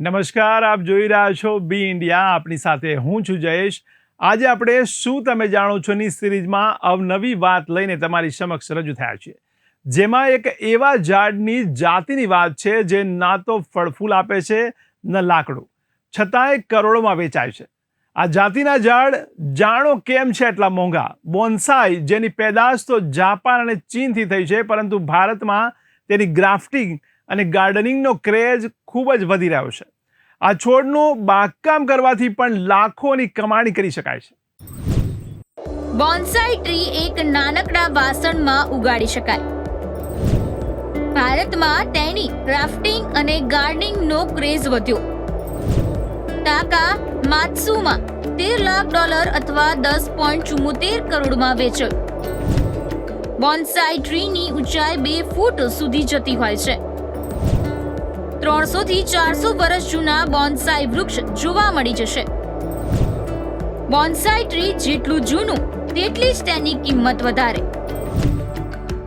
નમસ્કાર, આપ જોઈ રહ્યા છો બી ઇન્ડિયા. આપણી સાથે હું છું જયેશ. આજે આપણે શું તમે જાણો છો ની સિરીઝમાં અવનવી વાત લઈને તમારી સમક્ષ રજૂ થયા છીએ. જેમાં એક એવા ઝાડની જાતિની વાત છે જે ના તો ફળફૂલ આપે છે, ન લાકડું. છતાંય કરોડોમાં વેચાય છે. આ જાતિના ઝાડ જાણો કેમ છે એટલા મોંઘા? બોન્સાઈ જેની પેદાશ તો જાપાન અને ચીનથી થઈ છે, પરંતુ ભારતમાં તેની ગ્રાફ્ટિંગ અને ગાર્ડનિંગનો ક્રેઝ ખૂબ જ વધી રહ્યો છે. આ છોડનું બાગકામ કરવાથી પણ લાખોની કમાણી કરી શકાય છે. બોન્સાઈ ટ્રી એક નાનકડા વાસણમાં ઉગાડી શકાય. ભારતમાં તેની ક્રાફ્ટિંગ અને ગાર્ડનિંગનો ક્રેઝ વધ્યો. ટાકા માત્સુમાં તેર લાખ ડોલર અથવા દસ પોઈન્ટ ચુમ્મોતેર કરોડમાં વેચાયું. બોન્સાઈ ટ્રીની ઊંચાઈ બે ફૂટ સુધી જતી હોય છે. ત્રણસો થી ચારસો વર્ષ જૂના બોન્સાઈ વૃક્ષ જોવા મળી જશે. બોન્સાઈ ટ્રી જેટલું જૂનું, તેટલી જ તેની કિંમત વધારે.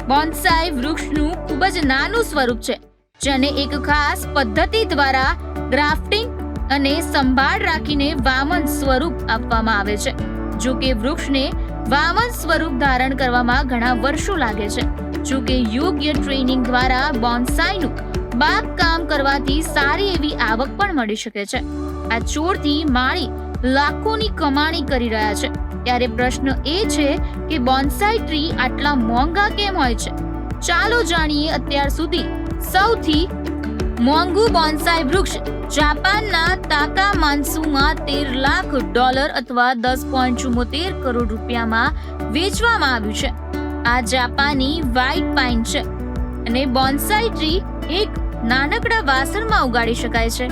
બોન્સાઈ વૃક્ષનું ખૂબ જ નાનું સ્વરૂપ છે, જેને એક ખાસ પદ્ધતિ દ્વારા ગ્રાફ્ટિંગ અને સંભાળ રાખીને વામન સ્વરૂપ આપવામાં આવે છે. જો કે વૃક્ષને વામન સ્વરૂપ ધારણ કરવામાં ઘણા વર્ષો લાગે છે. જો કે યોગ્ય ટ્રેનિંગ દ્વારા બોન્સાઈનું બાગકામ કરવાથી સારી એવી આવક પણ મળી શકે છે. આ છોડથી માળી લાખોની કમાણી કરી રહ્યા છે. ત્યારે પ્રશ્ન એ છે કે બોન્સાઈ ટ્રી આટલા મોંઘા કેમ હોય છે? ચાલો જાણીએ અત્યાર સુધી સૌથી મોંઘું બોન્સાઈ વૃક્ષ જાપાનના તાકા માનસુમાં તેર લાખ ડોલર અથવા દસ પોઈન્ટ ચુમ્મોતેર કરોડ રૂપિયામાં વેચવામાં આવ્યું છે. આ જાપાની વ્હાઇટ પાઇન છે. અને બોન્સાઈ ટ્રી એક નાનકડા વાસણમાં ઉગાડી શકાય છે.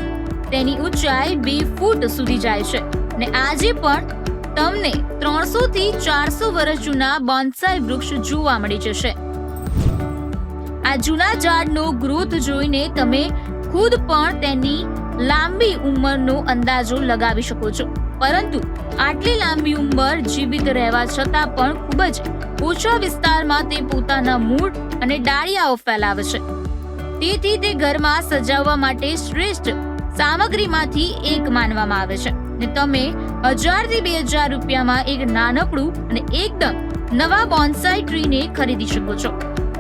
તેની ઊંચાઈ બે ફૂટ સુધી જાય છે ને આજે પણ તમને ત્રણસો થી ચારસો વર્ષ જૂના બોન્સાઈ વૃક્ષ જોવા મળી જશે. આ જૂના ઝાડનો ગ્રોથ જોઈને તમે ખુદ પણ તેની લાંબી ઉંમરનો અંદાજો લગાવી શકો છો. પરંતુ આટલી લાંબી ઉંમર જીવિત રહેવા છતાં પણ ખૂબ જ ઓછા વિસ્તારમાં તે પોતાના મૂળ અને ડાળિયાઓ ફેલાવે છે. તેથી તે ઘરમાં સજાવવા માટે શ્રેષ્ઠ સામગ્રીમાંથી એક માનવામાં આવે છે. ને તમે હજારથી બે હજાર રૂપિયામાં એક નાનકડું અને એકદમ નવા બોન્સાઈ ટ્રીને ખરીદી શકો છો.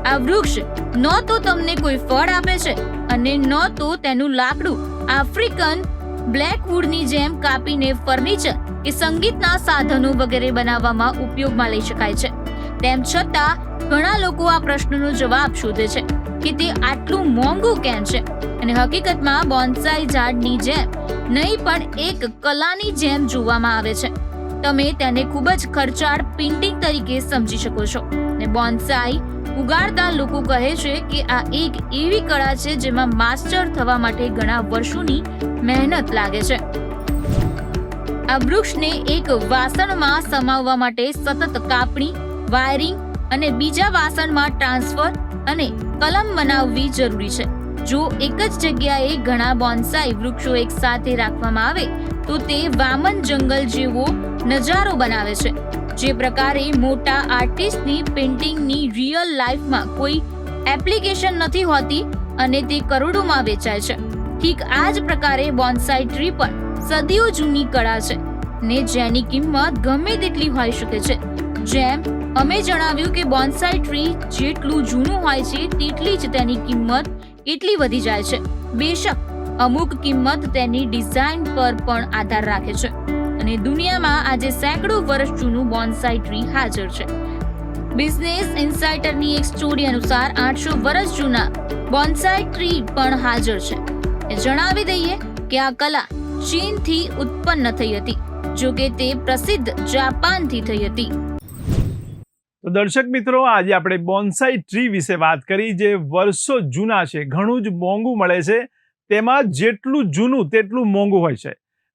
આ વૃક્ષ ન તો તમને કોઈ ફળ આપે છે અને ન તો તેનું લાકડું આફ્રિકન બ્લેકવુડની જેમ કાપીને ફર્નિચર કે સંગીતના સાધનો વગેરે બનાવવામાં ઉપયોગમાં લઈ શકાય છે. તેમ છતાં ઘણા લોકો આ પ્રશ્નનો જવાબ શોધે છે. કે તે આટલું મોંઘું કેમ છે? અને હકીકતમાં બોન્સાઈ ઝાડની જેમ નહીં, પણ એક કલાની જેમ જોવામાં આવે છે. તમે તેને ખૂબ જ ખર્ચાળ પેઇન્ટિંગ તરીકે સમજી શકો છો. ને બોન્સાઈ ઉગાડતા લોકો કહે છે કે આ એક એવી કળા છે જેમાં માસ્ટર થવા માટે ઘણા વર્ષોની મહેનત લાગે છે. આ વૃક્ષને એક વાસણમાં સમાવવા માટે સતત કાપણી, વાયરિંગ અને બીજા વાસણમાં ટ્રાન્સફર અને કલમ બનાવવી જરૂરી છે. જો એક જ જગ્યાએ ઘણા બોન્સાઈ વૃક્ષો એક સાથે રાખવામાં આવે, તો તે વામન જંગલ જેવો નજારો બનાવે છે. જે પ્રકારે મોટા આર્ટિસ્ટની પેઇન્ટિંગની રિયલ લાઈફમાં કોઈ એપ્લિકેશન નથી હોતી અને તે કરોડોમાં વેચાય છે. ઠીક આ જ પ્રકારે બોન્સાઈ ટ્રી પણ સદીઓ જૂની કળા છે ને જેની કિંમત ગમે તેટલી હોઈ શકે છે. જેમ અમે જણાવ્યું કે બોન્સાઈ ટ્રી જેટલું જૂનું હોય છે, તેટલી જ તેની કિંમત એટલી વધી જાય છે. બેશક, અમુક કિંમત તેની ડિઝાઇન પર પણ આધાર રાખે છે. અને દુનિયામાં આજે સેંકડો વર્ષ જૂનું બોન્સાઈ ટ્રી હાજર છે. બિઝનેસ ઇન્સાઇટરની એક સ્ટોરી અનુસાર આઠસો વર્ષ જૂના બોન્સાઈ ટ્રી પણ હાજર છે. જણાવી દઈએ કે આ કલા ચીનથી ઉત્પન્ન થઈ હતી જો કે તે પ્રસિદ્ધ જાપાનથી થઈ હતી. તો દર્શક મિત્રો, આજે આપણે બોન્સાઈ ટ્રી વિશે વાત કરી. જે વર્ષો જૂના છે, ઘણું જ મોંઘું મળે છે. તેમાં જેટલું જૂનું તેટલું મોંઘું હોય છે.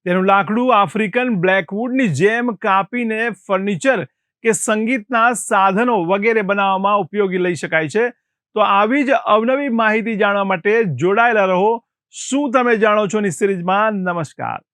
તેનું લાકડું આફ્રિકન બ્લેકવુડની જેમ કાપીને ફર્નિચર કે સંગીતના સાધનો વગેરે બનાવવામાં ઉપયોગી લઈ શકાય છે. તો આવી જ અવનવી માહિતી જાણવા માટે જોડાયેલા રહો. શું તમે જાણો છો ની સિરીઝમાં? નમસ્કાર.